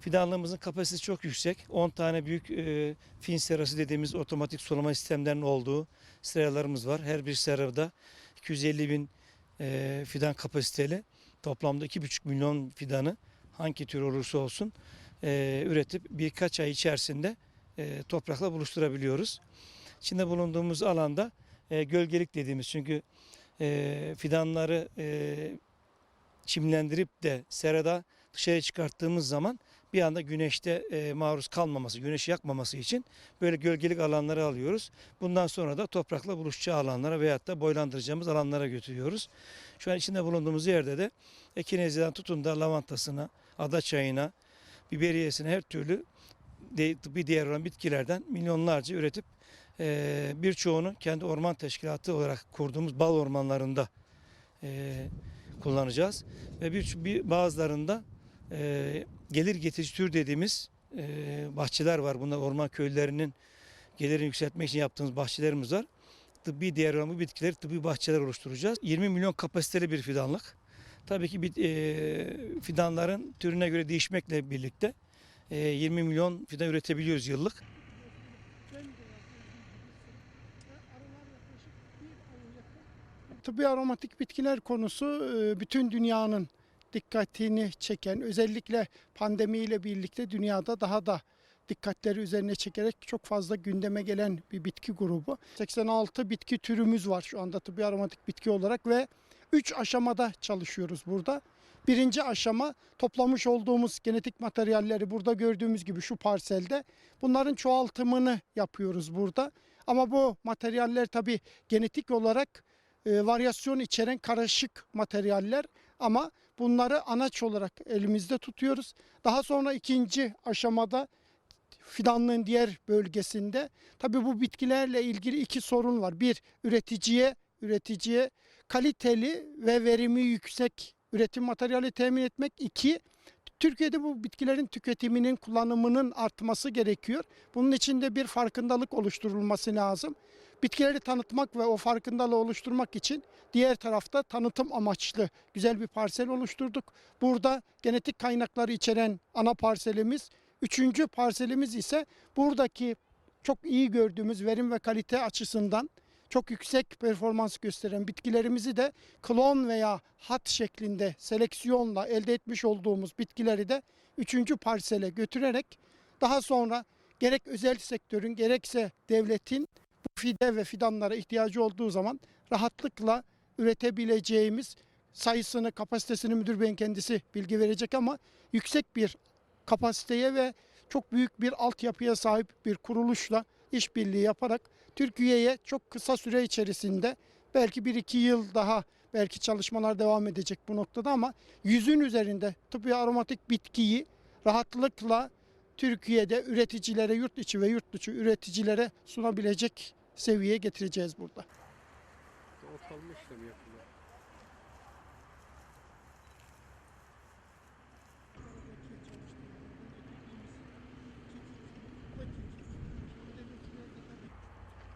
Fidanlığımızın kapasitesi çok yüksek. 10 tane büyük e, fin serası dediğimiz otomatik sulama sistemlerinin olduğu seralarımız var. Her bir serada 250 bin e, fidan kapasiteli. Toplamda 2,5 milyon fidanı hangi tür olursa olsun e, üretip birkaç ay içerisinde e, toprakla buluşturabiliyoruz. İçinde bulunduğumuz alanda e, gölgelik dediğimiz çünkü e, fidanları e, çimlendirip de serada dışarı çıkarttığımız zaman bir anda güneşte e, maruz kalmaması, güneşi yakmaması için böyle gölgelik alanlara alıyoruz. Bundan sonra da toprakla buluşacağı alanlara veyahut da boylandıracağımız alanlara götürüyoruz. Şu an içinde bulunduğumuz yerde de ekineziden tutun da lavantasına, ada çayına, biberiyesine her türlü tıbbi değer olan bitkilerden milyonlarca üretip e, birçoğunu kendi orman teşkilatı olarak kurduğumuz bal ormanlarında e, kullanacağız. Ve bir, bir bazılarında e, gelir getirici tür dediğimiz e, bahçeler var. Bunlar orman köylülerinin gelirini yükseltmek için yaptığımız bahçelerimiz var. Tıbbi bu bitkileri tıbbi bahçeler oluşturacağız. 20 milyon kapasiteli bir fidanlık. Tabii ki bit- e, fidanların türüne göre değişmekle birlikte e, 20 milyon fidan üretebiliyoruz yıllık. Tıbbi aromatik bitkiler konusu e, bütün dünyanın dikkatini çeken özellikle pandemiyle birlikte dünyada daha da dikkatleri üzerine çekerek çok fazla gündeme gelen bir bitki grubu. 86 bitki türümüz var şu anda tıbbi aromatik bitki olarak ve 3 aşamada çalışıyoruz burada. Birinci aşama toplamış olduğumuz genetik materyalleri burada gördüğümüz gibi şu parselde bunların çoğaltımını yapıyoruz burada. Ama bu materyaller tabii genetik olarak e, varyasyon içeren karışık materyaller ama bunları anaç olarak elimizde tutuyoruz. Daha sonra ikinci aşamada fidanlığın diğer bölgesinde tabii bu bitkilerle ilgili iki sorun var. Bir üreticiye üreticiye kaliteli ve verimi yüksek üretim materyali temin etmek. İki Türkiye'de bu bitkilerin tüketiminin, kullanımının artması gerekiyor. Bunun için de bir farkındalık oluşturulması lazım. Bitkileri tanıtmak ve o farkındalığı oluşturmak için diğer tarafta tanıtım amaçlı güzel bir parsel oluşturduk. Burada genetik kaynakları içeren ana parselimiz, üçüncü parselimiz ise buradaki çok iyi gördüğümüz verim ve kalite açısından çok yüksek performans gösteren bitkilerimizi de klon veya hat şeklinde seleksiyonla elde etmiş olduğumuz bitkileri de üçüncü parsele götürerek daha sonra gerek özel sektörün gerekse devletin bu fide ve fidanlara ihtiyacı olduğu zaman rahatlıkla üretebileceğimiz sayısını, kapasitesini müdür beyin kendisi bilgi verecek ama yüksek bir kapasiteye ve çok büyük bir altyapıya sahip bir kuruluşla işbirliği yaparak Türkiye'ye çok kısa süre içerisinde belki 1-2 yıl daha belki çalışmalar devam edecek bu noktada ama yüzün üzerinde tıbbi aromatik bitkiyi rahatlıkla Türkiye'de üreticilere, yurt içi ve yurt dışı üreticilere sunabilecek seviyeye getireceğiz burada. İşlemi yapılıyor.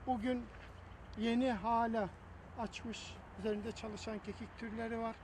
Bugün yeni hala açmış üzerinde çalışan kekik türleri var.